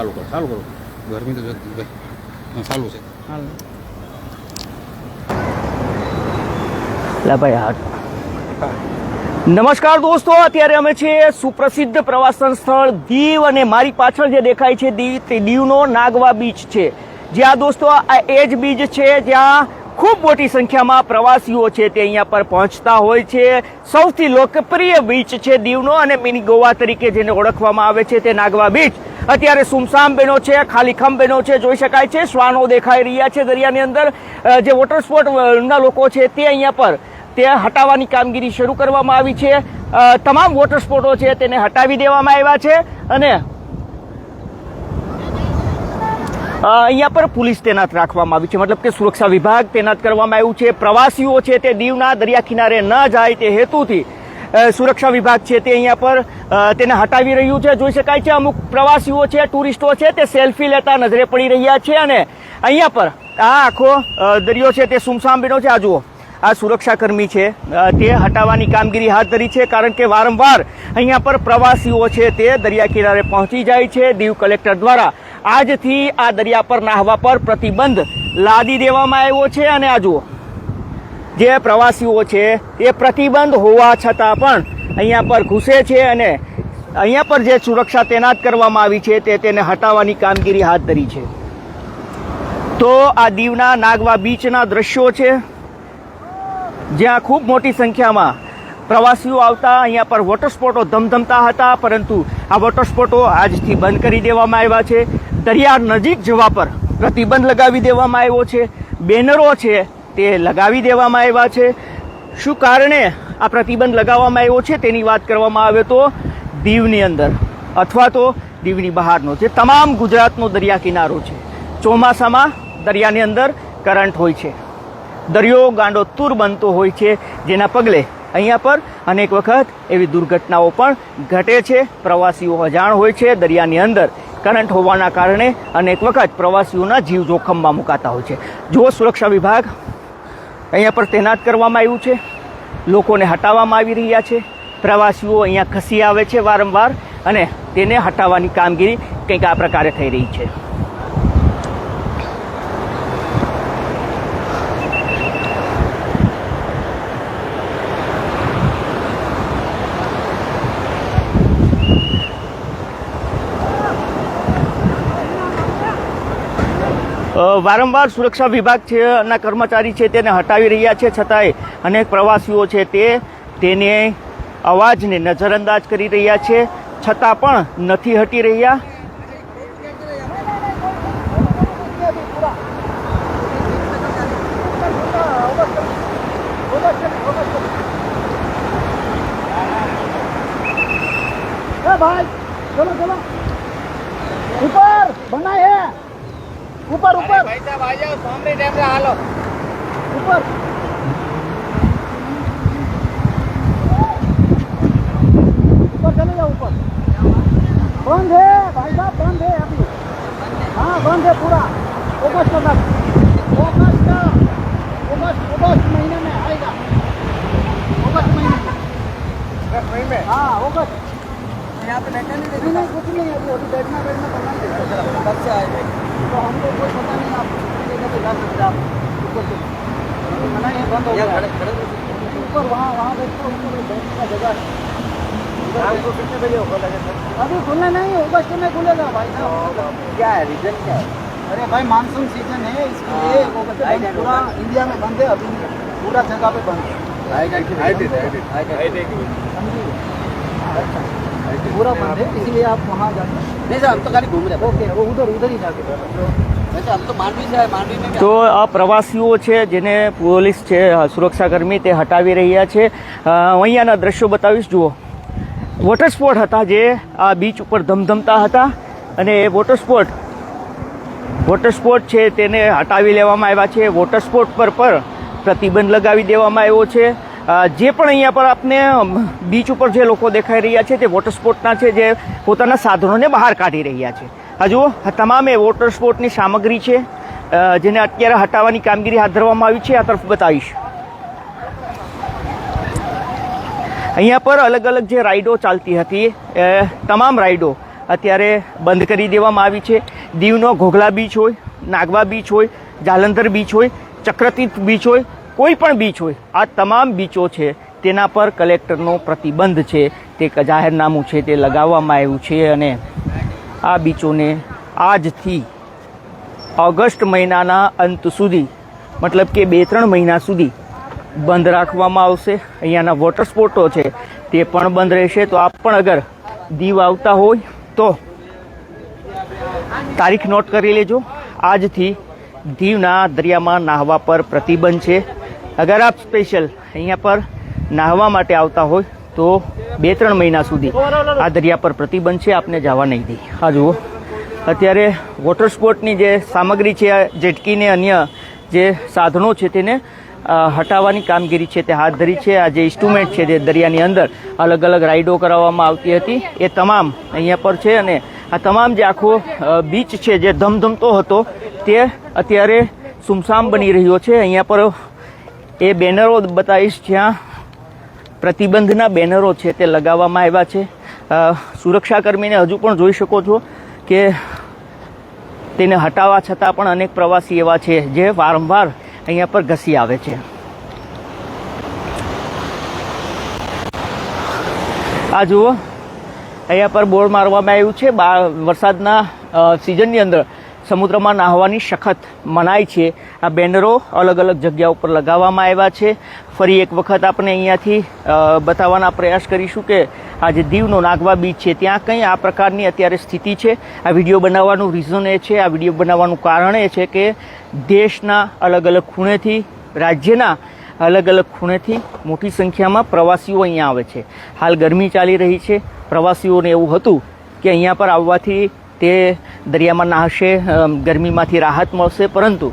ચાલુ કર ચાલુ કરું. ગરમી તો જતી ભાઈ ચાલુ છે. ભાઈ હાટ નમસ્કાર દોસ્તો અત્યારે અમે છીએ સુપ્રસિદ્ધ પ્રવાસન સ્થળ દીવ અને મારી પાછળ જે દેખાય છે દીવ તે દીવનો નાગવા બીચ છે. જ્યાં દોસ્તો આ એ જ બીચ છે જ્યાં ખૂબ મોટી સંખ્યામાં પ્રવાસીઓ છે તે અહીંયા પર પહોંચતા હોય છે. સૌથી લોકપ્રિય બીચ છે દીવનો અને મિની ગોવા તરીકે જેને ઓળખવામાં આવે છે તે નાગવા બીચ. અત્યારે સુમસામ બેનો છે ખાલીખમ બેનો છે, જોઈ શકાય છે. શ્વાનો દેખાઈ રહ્યા છે દરિયાની અંદર. જે વોટર સ્પોર્ટના લોકો છે તે અહીંયા પર તે હટાવવાની કામગીરી શરૂ કરવામાં આવી છે. તમામ વોટર સ્પોર્ટો છે તેને હટાવી દેવામાં આવ્યા છે અને અહીંયા પર પોલીસ તૈનાત રાખવામાં આવી છે. મતલબ કે સુરક્ષા વિભાગ તૈનાત કરવામાં આવ્યું છે. પ્રવાસીઓ છે તે દીવના દરિયા કિનારે ન જાય તે હેતુથી સુરક્ષા વિભાગ છે તે અહીંયા પર તેને હટાવી રહ્યું છે. જોઈ શકાય છે અમુક પ્રવાસીઓ છે, ટુરિસ્ટો છે, તે સેલ્ફી લેતા નજરે પડી રહ્યા છે અને અહીંયા પર આ આખો દરિયો છે તે સુમસામ છે. આ જુઓ, આ સુરક્ષાકર્મી છે તે હટાવવાની કામગીરી હાથ ધરી છે કારણ કે વારંવાર અહીંયા પર પ્રવાસીઓ છે તે દરિયા કિનારે પહોંચી જાય છે. દીવ કલેક્ટર દ્વારા આજથી આ દરિયા પર નાહવા પર પ્રતિબંધ લાદી દેવામાં આવ્યો છે અને આ જુઓ જે પ્રવાસીઓ છે, એ પ્રતિબંધ હોવા છતાં પણ અહીંયા પર ઘૂસે છે અને અહીંયા પર જે સુરક્ષા તૈનાત કરવામાં આવી છે, તે તેને હટાવવાની કામગીરી હાથ ધરી છે. તો આ દીવના નાગવા બીચના દ્રશ્યો છે. જ્યાં ખૂબ મોટી સંખ્યામાં પ્રવાસીઓ આવતા અહીંયા પર વોટર સ્પોર્ટો ધમધમતા હતા, પરંતુ આ વોટર સ્પોર્ટો આજથી બંધ કરી દેવામાં આવ્યા છે. દરિયા નજીક જવા પર પ્રતિબંધ લગાવી દેવામાં આવ્યો છે. બેનરો છે તે લગાવી દેવામાં આવ્યા છે. શું કારણે આ પ્રતિબંધ લગાવવામાં આવ્યો છે તેની વાત કરવામાં આવે તો દીવની અંદર અથવા તો દીવની બહારનો, જે તમામ ગુજરાતનો દરિયા કિનારો છે. ચોમાસામાં દરિયાની અંદર કરંટ હોય છે. દરિયો ગાંડો તૂર બનતો હોય છે, જેના પગલે અહીંયા પર અનેક વખત એવી દુર્ઘટનાઓ પણ ઘટે છે. પ્રવાસીઓ અજાણ હોય છે, દરિયાની અંદર કરંટ હોવાના કારણે અનેક વખત પ્રવાસીઓના જીવ જોખમમાં મુકાતા હોય છે. જો સુરક્ષા વિભાગ અહીંયા પર તૈનાત કરવામાં આવ્યું છે. લોકોને હટાવવામાં આવી રહ્યા છે. પ્રવાસીઓ અહીંયા ખસી આવે છે વારંવાર અને તેને હટાવવાની કામગીરી કંઈક આ પ્રકારે થઈ રહી છે. વારંવાર સુરક્ષા વિભાગ છે ના કર્મચારી છે તેને હટાવી રહ્યા છે છતાંય અનેક પ્રવાસીઓ છે તે તેને અવાજને નજરઅંદાજ કરી રહ્યા છે, છતાં પણ નથી હટી રહ્યા. ભાઈ, ચલો ચલો. ઉપર, બનાય बना है ऊपर ऊपर ભાઈ સાહેબ આ જાઓ સાંભળી ટાઈમ હાલો ऊपर ऊपर चले जाओ ऊपर बंद है भाई साहब बंद है अभी हाँ बंद है पूरा अगस्त तक अगस्त अगस्त अगस्त महीने में आएगा अगस्त महीने में हाँ अगस्त यहाँ पे बैठा नहीं नहीं नहीं कुछ नहीं अभी अभी बैठना बैठना करना नहीं कब से आए तो हमको कोई पता नहीं आप जा सकते आप ऊपर से मना है बंद हो गया। ऊपर वहाँ वहाँ बैठो ऊपर बैठने का जगह है कितने बजे खोला जाता है अभी खुलना नहीं अगस्त में खुलेगा भाई साहब क्या है रीजन क्या है अरे भाई मानसून सीज़न है इसके लिए वो कहते हाँ। पूरा इंडिया में बंद है अभी पूरा जगह पे बंद है? पूरा बंद है इसलिए आप वहाँ जाते नहीं सर हम तो खाली घूम रहे हैं ओके वो उधर उधर ही जाके वैसे हम तो मांडवी से आए मांडवी में क्या તો આ પ્રવાસીઓ છે જેને પોલીસ છે સુરક્ષાકર્મી તે હટાવી રહ્યા છે અ, અહીંયાના દ્રશ્યો બતાવીશ જુઓ વોટર સ્પોર્ટ હતા જે આ બીચ ઉપર ધમધમતા હતા અને એ વોટર સ્પોર્ટ વોટર સ્પોર્ટ છે તેને હટાવી લેવામાં આવ્યા છે વોટર સ્પોર્ટ પર પર પ્રતિબંધ લગાવી દેવામાં આવ્યો છે અ, જે પણ અહીંયા પર આપને બીચ ઉપર જે લોકો દેખાઈ રહ્યા છે તે વોટર સ્પોર્ટના છે, જે પોતાના સાધનોને બહાર કાઢી રહ્યા છે. આ જુઓ તમામે વોટર સ્પોર્ટની સામગ્રી છે. જેને અત્યારે હટાવવાની કામગીરી હાથ ધરવામાં આવી છે, આ તરફ બતાવીશ. અહીંયા પર અલગ અલગ જે રાઈડો ચાલતી હતી, એ તમામ રાઈડો અત્યારે બંધ કરી દેવામાં આવી છે. દીવનો ઘોઘલા બીચ હોય, નાગવા બીચ હોય, જાલંધર બીચ હોય, ચક્રતીર્થ બીચ હોય કોઈ પણ બીચ હોય, આ તમામ બીચો છે, તેના પર કલેક્ટરનો પ્રતિબંધ છે, તે જાહેરનામું છે, તે લગાવવામાં આવ્યું છે અને આ બીચોને આજથી ઓગસ્ટ મહિનાના અંત સુધી, મતલબ કે બે ત્રણ મહિના સુધી બંધ રાખવામાં આવશે. અહીંયાના વોટર સ્પોર્ટો છે, તે પણ બંધ રહેશે. તો આપ પણ અગર દીવ આવતા હોય, તો તારીખ નોટ કરી લેજો. આજથી દીવના દરિયામાં નાહવા પર પ્રતિબંધ છે. અગર આપ સ્પેશિયલ અહીંયા પર નાહવા માટે આવતા હોય, તો બે ત્રણ મહિના સુધી આ દરિયા પર પ્રતિબંધ છે, આપને જવા નહીં દે. હા, જુઓ. અત્યારે વોટર સ્પોર્ટની જે સામગ્રી છે જેટકીને અન્ય જે સાધનો છે, તેને હટાવવાની કામગીરી છે, તે હાથ ધરી છે. આ જે ઇન્સ્ટ્રુમેન્ટ છે, જે દરિયાની અંદર અલગ અલગ રાઈડો કરાવવામાં આવતી હતી, એ તમામ અહીંયા પર છે અને આ તમામ જે આખો બીચ છે, જે ધમધમતો હતો, તે અત્યારે સુમસામ બની રહ્યો છે. અહીંયા પર એ બેનરો બતાવીશ જ્યાં પ્રતિબંધના બેનરો છે તે લગાવવામાં આવ્યા છે. સુરક્ષાકર્મીને હજુ પણ જોઈ શકો છો કે તેને હટાવવા છતાં પણ અનેક પ્રવાસી એવા છે જે વારંવાર અહીંયા પર ઘસી આવે છે. આ જુઓ, અહીંયા પર બોર્ડ મારવામાં આવ્યું છે. બા, વરસાદના સિઝનની અંદર સમુદ્રમાં નાહવાની સખત મનાઈ છે. આ બેનરો અલગ અલગ જગ્યા ઉપર લગાવવામાં આવ્યા છે. ફરી એક વખત આપણે અહીંયાથી બતાવવાના પ્રયાસ કરીશું કે આ જે દીવનો નાગવા બીચ છે, ત્યાં કંઈ આ પ્રકારની અત્યારે સ્થિતિ છે? આ વીડિયો બનાવવાનું રીઝન એ છે, આ વીડિયો બનાવવાનું કારણ એ છે કે દેશના અલગ અલગ ખૂણેથી, રાજ્યના અલગ અલગ ખૂણેથી મોટી સંખ્યામાં પ્રવાસીઓ અહીંયા આવે છે. હાલ ગરમી ચાલી રહી છે. પ્રવાસીઓને એવું હતું કે અહીંયા પર આવવાથી તે દરિયામાં નાહશે ગરમીમાંથી રાહત મળશે, પરંતુ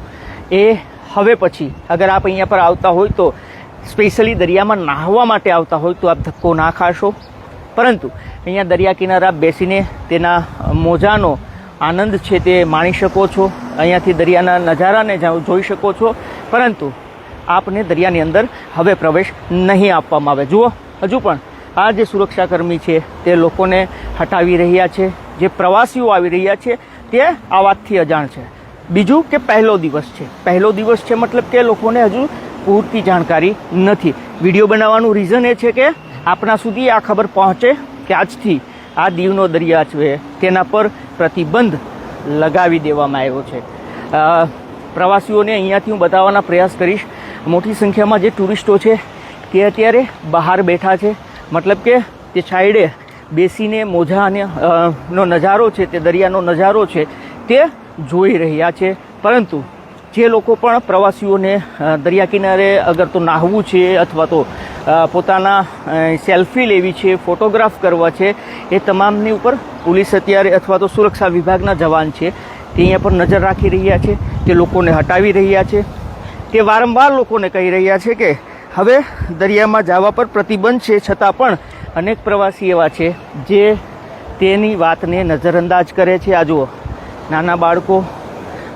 એ હવે પછી, અગર આપ અહીંયા પર આવતા હોય તો, સ્પેશિયલી દરિયામાં નાહવા માટે આવતા હોય તો આપ ધક્કો ના ખાશો. પરંતુ, અહીંયા દરિયા કિનારા બેસીને તેના મોજાનો આનંદ છે તે માણી શકો છો. અહીંયાથી દરિયાના નજારાને જોઈ શકો છો. પરંતુ, આપને દરિયાની અંદર હવે પ્રવેશ નહીં આપવામાં આવે. જુઓ, હજુ પણ આ જે સુરક્ષાકર્મી છે તે લોકોને હટાવી રહ્યા છે. જે પ્રવાસીઓ આવી રહ્યા છે, તે આ વાતથી અજાણ છે. બીજું કે પહેલો દિવસ છે? પહેલો દિવસ છે મતલબ કે લોકોને હજુ પૂરતી જાણકારી નથી. વીડિયો બનાવવાનું રીઝન એ છે કે આપણા સુધી આ ખબર પહોંચે કે આજથી આ દીવનો દરિયા છે તેના પર પ્રતિબંધ લગાવી દેવામાં આવ્યો છે. પ્રવાસીઓને અહીંયાથી હું બતાવવાના પ્રયાસ કરીશ. મોટી સંખ્યામાં જે ટુરિસ્ટો છે તે અત્યારે બહાર બેઠા છે. મતલબ કે તે સાઈડે બેસીને મોજા અને નો નજારો છે, તે દરિયાનો નજારો છે તે જોઈ રહ્યા છે. પરંતુ જે લોકો પણ પ્રવાસીઓને દરિયા કિનારે અગર તો નાહવું છે અથવા તો પોતાના સેલ્ફી લેવી છે, ફોટોગ્રાફ કરવા છે, એ તમામની ઉપર પોલીસ અત્યારે અથવા તો સુરક્ષા વિભાગના જવાન છે. તે અહીંયા પર નજર રાખી રહ્યા છે. તે લોકોને હટાવી રહ્યા છે. તે વારંવાર લોકોને કહી રહ્યા છે કે, હવે દરિયામાં જવા પર પ્રતિબંધ છે, છતાં પણ અનેક પ્રવાસી એવા છે જે તેની વાતને નજરઅંદાજ કરે છે. આ જુઓ. નાના બાળકો,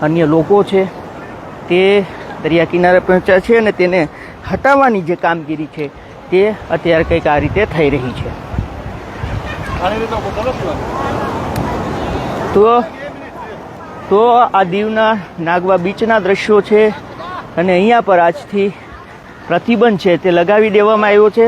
અન્ય લોકો છે, તે દરિયા કિનારે પહોંચ્યા છે અને તેને હટાવવાની જે કામગીરી છે, તે અત્યારે કંઈક આ રીતે થઈ રહી છે. તો તો આ દીવના નાગવા બીચના દ્રશ્યો છે અને અહીંયા પર આજથી પ્રતિબંધ છે, તે લગાવી દેવામાં આવ્યો છે.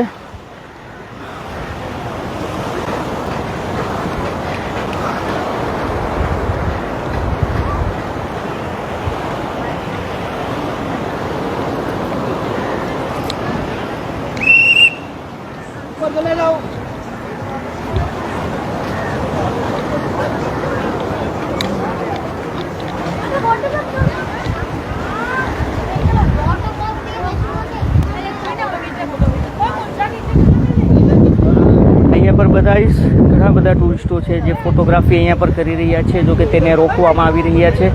બધા ઘણા બધા ટુરિસ્ટો છે જે ફોટોગ્રાફી અહીંયા પર કરી રહ્યા છે, જો કે તેને રોકવામાં આવી રહ્યા છે,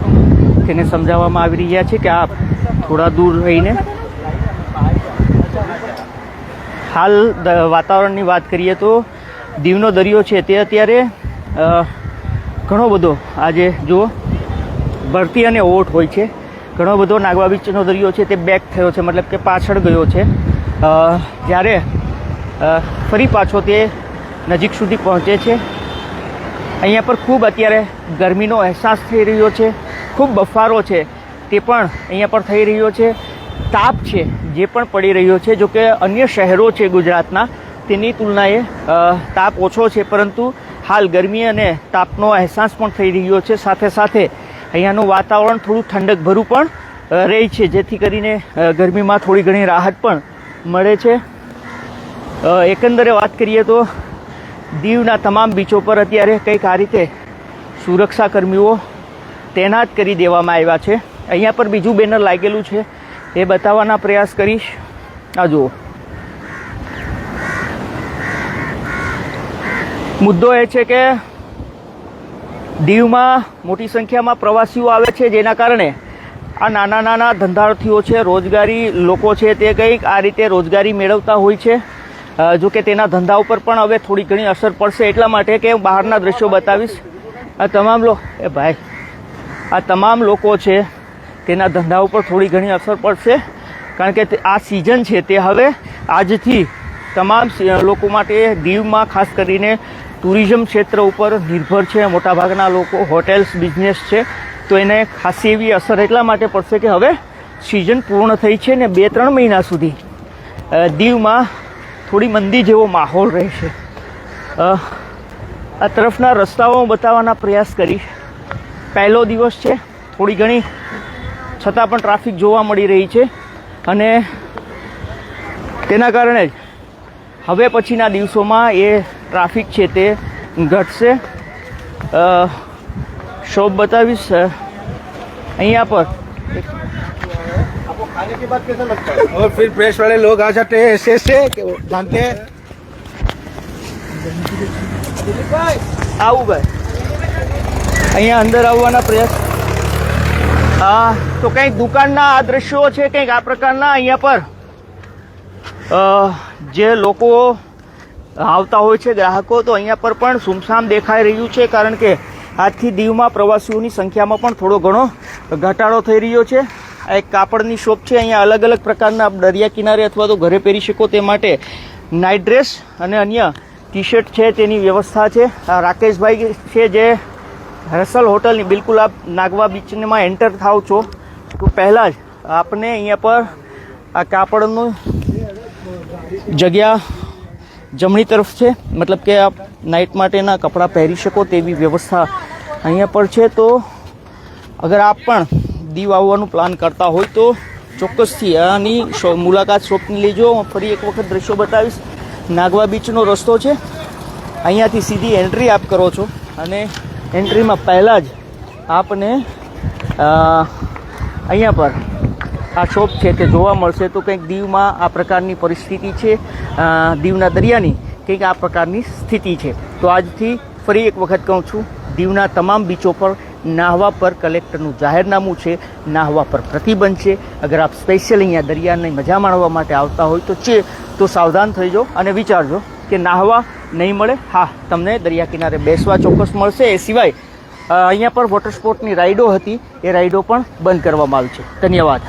તેને સમજાવવામાં આવી રહ્યા છે કે આપ થોડા દૂર રહીને હાલ વાતાવરણની વાત કરીએ તો દીવનો દરિયો છે તે અત્યારે ઘણો બધો આજે જુઓ ભરતી અને ઓટ હોય છે, ઘણો બધો નાગવા બીચનો દરિયો છે તે બેક થયો છે, મતલબ કે પાછળ ગયો છે જ્યારે ફરી પાછો તે નજીક સુધી પહોંચે છે. અહીંયા પર ખૂબ અત્યારે ગરમીનો અહેસાસ થઈ રહ્યો છે. ખૂબ બફારો છે. તે પણ અહીંયા પર થઈ રહ્યો છે. તાપ છે, જે પણ પડી રહ્યો છે, જો કે અન્ય શહેરો છે ગુજરાતના, તેની તુલનાએ તાપ ઓછો છે, પરંતુ હાલ ગરમી અને તાપનો અહેસાસ પણ થઈ રહ્યો છે. સાથે સાથે અહીંયાનું વાતાવરણ થોડું ઠંડકભરું પણ રહે છે, જેથી કરીને ગરમીમાં થોડી ઘણી રાહત પણ મળે છે. એકંદરે વાત કરીએ તો દીવના તમામ બીચો પર અત્યારે કંઈક આ રીતે સુરક્ષા કર્મીઓ તૈનાત કરી દેવામાં આવ્યા છે. અહીંયા પર બીજું બેનર લાગેલું છે. એ બતાવવાના પ્રયાસ કરીશ. આ જુઓ. મુદ્દો એ છે કે દીવમાં મોટી સંખ્યામાં પ્રવાસીઓ આવે છે જેના કારણે આ નાના નાના ધંધાર્થીઓ છે, રોજગારી લોકો છે તે કંઈક આ રીતે રોજગારી મેળવતા હોય છે. જો કે તેના ધંધા ઉપર પણ હવે થોડી ઘણી અસર પડશે એટલા માટે કે બહારના દ્રશ્યો બતાવીશ. આ તમામ લોકો એ ભાઈ, આ તમામ લોકો છે, તેના ધંધા ઉપર થોડી ઘણી અસર પડશે. કારણ કે આ સિઝન છે તે હવે આજથી તમામ લોકો માટે દીવમાં ખાસ કરીને ટુરિઝમ ક્ષેત્ર ઉપર નિર્ભર છે. મોટાભાગના લોકો હોટેલ્સ બિઝનેસ છે. તો એને ખાસી એવી અસર એટલા માટે પડશે કે હવે સિઝન પૂર્ણ થઈ છે ને બે ત્રણ મહિના સુધી દીવમાં થોડી મંદી જેવો માહોલ રહેશે. આ તરફના રસ્તાઓ બતાવવાના પ્રયાસ કરીશ. પહેલો દિવસ છે, થોડી ઘણી, છતાં પણ ટ્રાફિક જોવા મળી રહી છે. અને તેના કારણે જ હવે પછીના દિવસોમાં એ ટ્રાફિક છે તે ઘટશે. શોપ બતાવીશ. અહીંયા પર. आपको खाने के बाद कैसा लगता है और फिर प्रेस वाले लोग आ जाते हैं ऐसे ऐसे कि वो जानते हैं આવું ભાઈ અહીંયા અંદર આવવાના પ્રયાસ હા તો કંઈક દુકાનના આ દ્રશ્યો છે કંઈક આ પ્રકારના અહીંયા પર અ, જે લોકો આવતા હોય છે ગ્રાહકો તો અહીંયા પર પણ સુમસામ દેખાઈ રહ્યું છે કારણ કે આજથી દીવમાં પ્રવાસીઓની સંખ્યામાં પણ થોડો ઘણો ઘટાડો થઈ રહ્યો છે આ એક કાપડની શોપ છે, અહીંયા અલગ અલગ પ્રકારના દરિયા કિનારે અથવા તો ઘરે પહેરી શકો તે માટે નાઇટ ડ્રેસ અને અન્ય ટી શર્ટ છે તેની વ્યવસ્થા છે. રાકેશભાઈ છે જે હરસલ હોટલની, બિલકુલ આપ નાગવા બીચમાં એન્ટર થાવ છો. તો પહેલાં જ આપને અહીંયા પર આ કાપડનું જગ્યા જમણી તરફ છે. મતલબ કે આપ નાઇટ માટેના કપડાં પહેરી શકો તેવી વ્યવસ્થા અહીંયા પર છે. તો અગર આપ પણ દીવ આવવાનું પ્લાન કરતા હોય તો ચોક્કસથી આની મુલાકાત શોપની લેજો. હું ફરી એક વખત દ્રશ્યો બતાવીશ. નાગવા બીચનો રસ્તો છે. અહીંયાથી સીધી એન્ટ્રી આપ કરો છો. અને એન્ટ્રીમાં પહેલાં જ આપને અહીંયા પર આ શોપ છે તે જોવા મળશે. તો કંઈક દીવમાં આ પ્રકારની પરિસ્થિતિ છે. દીવના દરિયાની કંઈક આ પ્રકારની સ્થિતિ છે. તો આજથી ફરી એક વખત કહું છું, દીવના તમામ બીચો પર નાહવા પર કલેક્ટરનું જાહેરનામું છે, નાહવા પર પ્રતિબંધ છે. અગર આપ સ્પેશિયલ અહીંયા દરિયાની મજા માણવા માટે આવતા હોય તો છે તો સાવધાન થઈ જાઓ અને વિચારજો કે નાહવા નહીં મળે. હા, તમને દરિયા કિનારે બેસવા ચોક્કસ મળશે. એ સિવાય અહીંયા પર વોટર સ્પોર્ટની રાઇડો હતી. એ રાઇડો પણ બંધ કરવામાં આવી છે. ધન્યવાદ.